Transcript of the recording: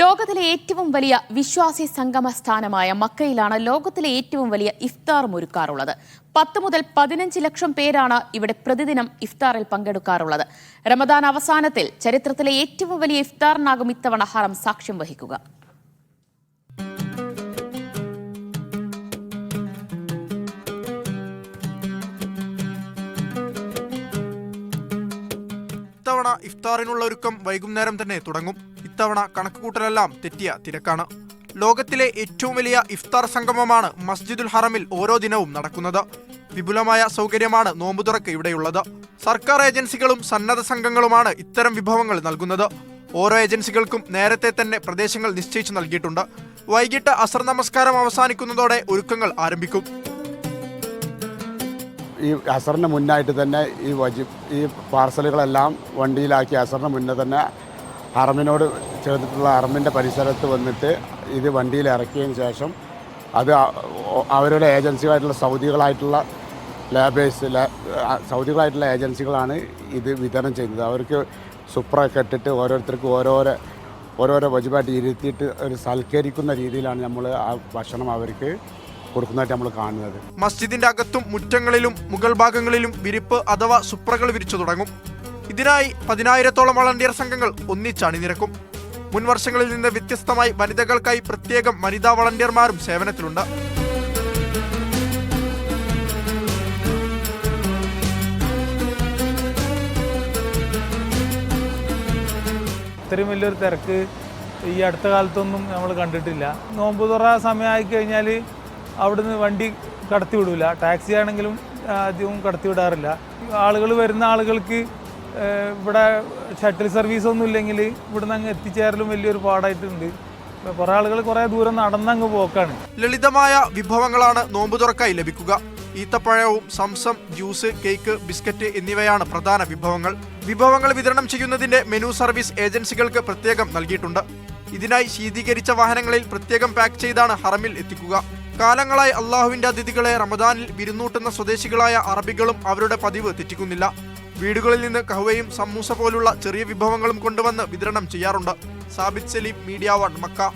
ലോകത്തിലെ ഏറ്റവും വലിയ വിശ്വാസി സംഗമ സ്ഥാനമായ മക്കയിലാണ് ലോകത്തിലെ ഏറ്റവും വലിയ ഇഫ്താർ ഒരുക്കാറുള്ളത് പത്ത് മുതൽ പതിനഞ്ച് ലക്ഷം പേരാണ് ഇവിടെ പ്രതിദിനം ഇഫ്താറിൽ പങ്കെടുക്കാറുള്ളത്. റമദാൻ അവസാനത്തിൽ ചരിത്രത്തിലെ ഏറ്റവും വലിയ ഇഫ്താറിനാകും ഇത്തവണ ഹറം സാക്ഷ്യം വഹിക്കുക. ഇത്തവണ ഇഫ്താറിനുള്ള ഒരുക്കം വൈകുന്നേരം തന്നെ തുടങ്ങും. ഇത്തവണ കണക്കുകൂട്ടലെല്ലാം തെറ്റിയ തിരക്കാണ്. ലോകത്തിലെ ഏറ്റവും വലിയ ഇഫ്താർ സംഗമമാണ് മസ്ജിദുൽ ഹറമിൽ ഓരോ ദിനവും നടക്കുന്നത്. വിപുലമായ സൗകര്യമാണ് നോമ്പുതുറക്ക് ഇവിടെയുള്ളത്. സർക്കാർ ഏജൻസികളും സന്നദ്ധ സംഘങ്ങളുമാണ് ഇത്തരം വിഭവങ്ങൾ നൽകുന്നത്. ഓരോ ഏജൻസികൾക്കും നേരത്തെ തന്നെ പ്രദേശങ്ങൾ നിശ്ചയിച്ചു നൽകിയിട്ടുണ്ട്. വൈകിട്ട് അസർ നമസ്കാരം അവസാനിക്കുന്നതോടെ ഒരുക്കങ്ങൾ ആരംഭിക്കും. ഈ അസറിന് മുന്നായിട്ട് തന്നെ ഈ വജി ഈ പാർസലുകളെല്ലാം വണ്ടിയിലാക്കി അസറിന് മുന്നേ തന്നെ ഹറമിനോട് ചേർത്തിട്ടുള്ള അറമ്പിന്റെ പരിസരത്ത് വന്നിട്ട് ഇത് വണ്ടിയിൽ ഇറക്കിയതിന് ശേഷം അത് അവരുടെ ഏജൻസികളായിട്ടുള്ള സൗദികളായിട്ടുള്ള ലാബേഴ്സ് സൗദികളായിട്ടുള്ള ഏജൻസികളാണ് ഇത് വിതരണം ചെയ്യുന്നത് അവർക്ക് സുപ്രൊക്കെ ഇട്ടിട്ട് ഓരോരുത്തർക്കും ഓരോരോ ഓരോരോ വജുപായിട്ട് ഇരുത്തിയിട്ട് ഒരു സൽക്കരിക്കുന്ന രീതിയിലാണ് നമ്മൾ ആ ഭക്ഷണം അവർക്ക് കൊടുക്കുന്നതായിട്ട് നമ്മൾ കാണുന്നത്. മസ്ജിദിന്റെ അകത്തും മുറ്റങ്ങളിലും മുഗൾ ഭാഗങ്ങളിലും വിരിപ്പ് അഥവാ സുപ്രകൾ വിരിച്ചു തുടങ്ങും. ഇതിനായി പതിനായിരത്തോളം വളണ്ടിയർ സംഘങ്ങൾ ഒന്നിച്ചണിനിരക്കും മുൻ വർഷങ്ങളിൽ നിന്ന് വ്യത്യസ്തമായി വനിതകൾക്കായി പ്രത്യേകം വനിതാ വളണ്ടിയർമാരും സേവനത്തിലുണ്ട്. ഇത്രയും വലിയൊരു തിരക്ക് ഈ അടുത്ത കാലത്തൊന്നും നമ്മൾ കണ്ടിട്ടില്ല. നോമ്പ് തുറ സമയമായി കഴിഞ്ഞാൽ അവിടുന്ന് വണ്ടി കടത്തി വിടില്ല ടാക്സി ആണെങ്കിലും അധികവും കടത്തിവിടാറില്ല. ആളുകൾ വരുന്ന ആളുകൾക്ക് ഇവിടെ ഷട്ടിൽ സർവീസ് ഒന്നും ഇല്ലെങ്കിൽ ഇവിടുന്ന് അങ്ങ് എത്തിച്ചേരലും വലിയൊരു പാടായിട്ടുണ്ട്. കുറേ ആളുകൾ കുറേ ദൂരം നടന്നങ്ങ് പോക്കാണ്. ലളിതമായ വിഭവങ്ങളാണ് നോമ്പു തുറക്കായി ലഭിക്കുക. ഈത്തപ്പഴവും സംസം ജ്യൂസ് കേക്ക് ബിസ്ക്കറ്റ് എന്നിവയാണ് പ്രധാന വിഭവങ്ങൾ. വിഭവങ്ങൾ വിതരണം ചെയ്യുന്നതിന്റെ മെനു സർവീസ് ഏജൻസികൾക്ക് പ്രത്യേകം നൽകിയിട്ടുണ്ട്. ഇതിനായി ശീതീകരിച്ച വാഹനങ്ങളിൽ പ്രത്യേകം പാക്ക് ചെയ്താണ് ഹറമിൽ എത്തിക്കുക. കാലങ്ങളായി അള്ളാഹുവിന്റെ അതിഥികളെ റമദാനിൽ വിരുന്നൂട്ടുന്ന സ്വദേശികളായ അറബികളും അവരുടെ പതിവ് തെറ്റിക്കുന്നില്ല. വീടുകളിൽ നിന്ന് കഹുവയും സമൂസ പോലുള്ള ചെറിയ വിഭവങ്ങളും കൊണ്ടുവന്ന് വിതരണം ചെയ്യാറുണ്ട്. Sabith Saleem Media One Mecca.